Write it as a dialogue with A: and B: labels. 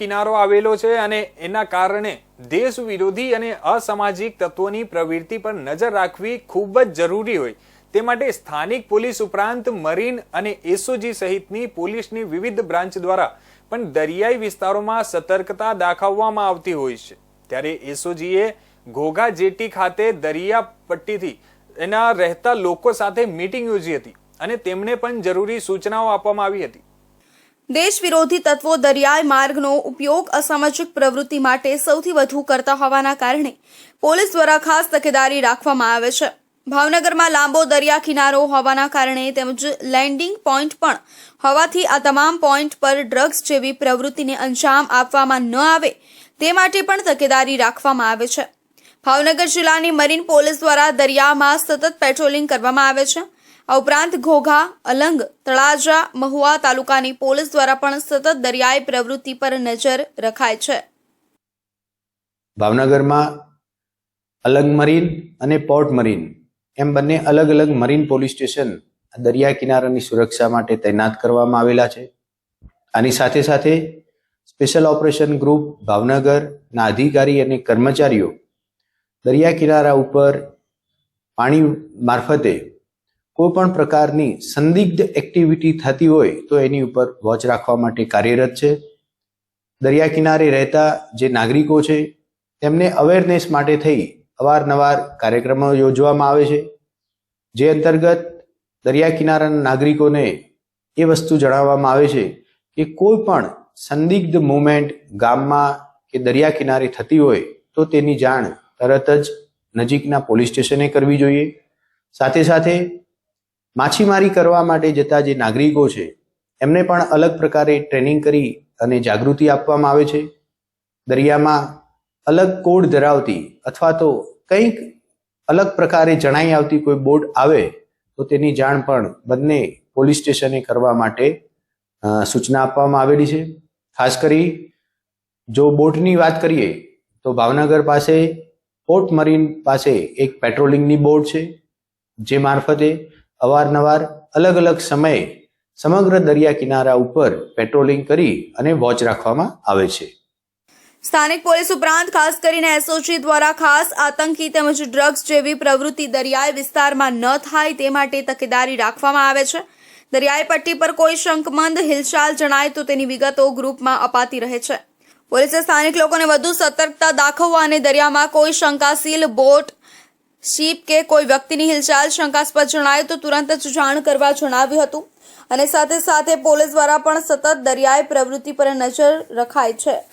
A: કિનારો આવેલો છે અને એના કારણે દેશ વિરોધી અને અસામાજિક તત્વોની પ્રવૃત્તિ પર નજર રાખવી ખૂબ જ જરૂરી હોય. તે માટે સ્થાનિક પોલીસ ઉપરાંત મરીન અને એસઓજી સહિતની પોલીસની વિવિધ બ્રાન્ચ દ્વારા પણ દરિયાઈ વિસ્તારોમાં સતર્કતા દાખવવામાં આવતી હોય છે. ત્યારે એસઓજીએ ઘોઘા જેટી ખાતે દરિયા પટ્ટીથી એના રહેતા લોકો સાથે મીટિંગ યોજી હતી અને તેમને પણ જરૂરી સૂચનાઓ આપવામાં આવી હતી.
B: દેશ વિરોધી તત્વો દરિયાઈ માર્ગનો ઉપયોગ અસામાજિક પ્રવૃત્તિ માટે સૌથી વધુ કરતા હોવાના કારણે પોલીસ દ્વારા ખાસ તકેદારી રાખવામાં આવે છે. ભાવનગરમાં લાંબો દરિયા કિનારો હોવાના કારણે તેમજ લેન્ડિંગ પોઈન્ટ પણ હોવાથી આ તમામ પોઈન્ટ પર ડ્રગ્સ જેવી પ્રવૃત્તિને અંજામ આપવામાં ન આવે તે માટે પણ તકેદારી રાખવામાં આવે છે. ભાવનગર જિલ્લાની મરીન પોલીસ દ્વારા દરિયામાં સતત પેટ્રોલિંગ કરવામાં આવે છે. આ ઉપરાંત ઘોઘા, અલંગ, તળાજા, મહુવા તાલુકાની પોલીસ દ્વારા પણ સતત દરિયાઈ પ્રવૃત્તિ પર નજર રખાય છે.
C: ભાવનગરમાં અલગ મરીન અને પોર્ટ મરીન એમ બંને અલગ અલગ મરીન પોલીસ સ્ટેશન દરિયા કિનારાની સુરક્ષા માટે તૈનાત કરવામાં આવેલા છે. આની સાથે સાથે સ્પેશિયલ ઓપરેશન ગ્રુપ ભાવનગરના અધિકારી અને કર્મચારીઓ દરિયા કિનારા ઉપર પાણી મારફતે કોઈ પણ પ્રકારની સંદિગ્ધ એક્ટિવિટી થતી હોય તો એની ઉપર વોચ રાખવા માટે કાર્યરત છે. દરિયા કિનારે રહેતા જે નાગરિકો છે, તેમને અવેરનેસ માટે થઈ અવારનવાર કાર્યક્રમો યોજવામાં આવે છે. જે અંતર્ગત દરિયા કિનારાના નાગરિકોને એ વસ્તુ જણાવવામાં આવે છે કે કોઈ પણ સંદિગ્ધ મુવમેન્ટ ગામમાં કે દરિયા કિનારે થતી હોય તો તેની જાણ તરત જ નજીકના પોલીસ સ્ટેશને કરવી જોઈએ. સાથે સાથે માછીમારી કરવા માટે જતા જે નાગરિકો છે, એમને પણ અલગ પ્રકારે ટ્રેનિંગ કરી અને જાગૃતિ આપવામાં આવે છે. દરિયામાં અલગ કોડ ધરાવતી અથવા તો કંઈક અલગ પ્રકારે જણાઈ આવતી કોઈ બોટ આવે, તો તેની જાણ પણ બંને પોલીસ સ્ટેશને કરવા માટે સૂચના આપવામાં આવેલી છે. ખાસ કરી જો બોટની વાત કરીએ, તો ભાવનગર પાસે પોર્ટ મરીન પાસે એક પેટ્રોલિંગની બોટ છે, જે મારફતે અવારનવાર અલગ અલગ સમયે સમગ્ર દરિયા કિનારા ઉપર પેટ્રોલિંગ કરી અને વોચ રાખવામાં આવે છે.
B: સ્થાનિક પોલીસ ઉપરાંત ખાસ કરીને એસઓજી દ્વારા ખાસ આતંકી તેમજ ડ્રગ્સ જેવી પ્રવૃત્તિ દરિયાઈ વિસ્તારમાં ન થાય તે માટે તકેદારી રાખવામાં આવે છે. દરિયાઈ પટ્ટી પર કોઈ શંકમંદ હિલચાલ જણાય તો તેની વિગતો ગ્રુપમાં અપાતી રહે છે. પોલીસે સ્થાનિક લોકોને વધુ સતર્કતા દાખવવા અને દરિયામાં કોઈ શંકાશીલ બોટ શીપ કે કોઈ વ્યક્તિની હિલચાલ શંકાસ્પદ જણાય તો તુરંત જ જાણ કરવા જણાવ્યું હતું. અને સાથે સાથે પોલીસ દ્વારા પણ સતત દરિયાઈ પ્રવૃત્તિ પર નજર રખાય છે.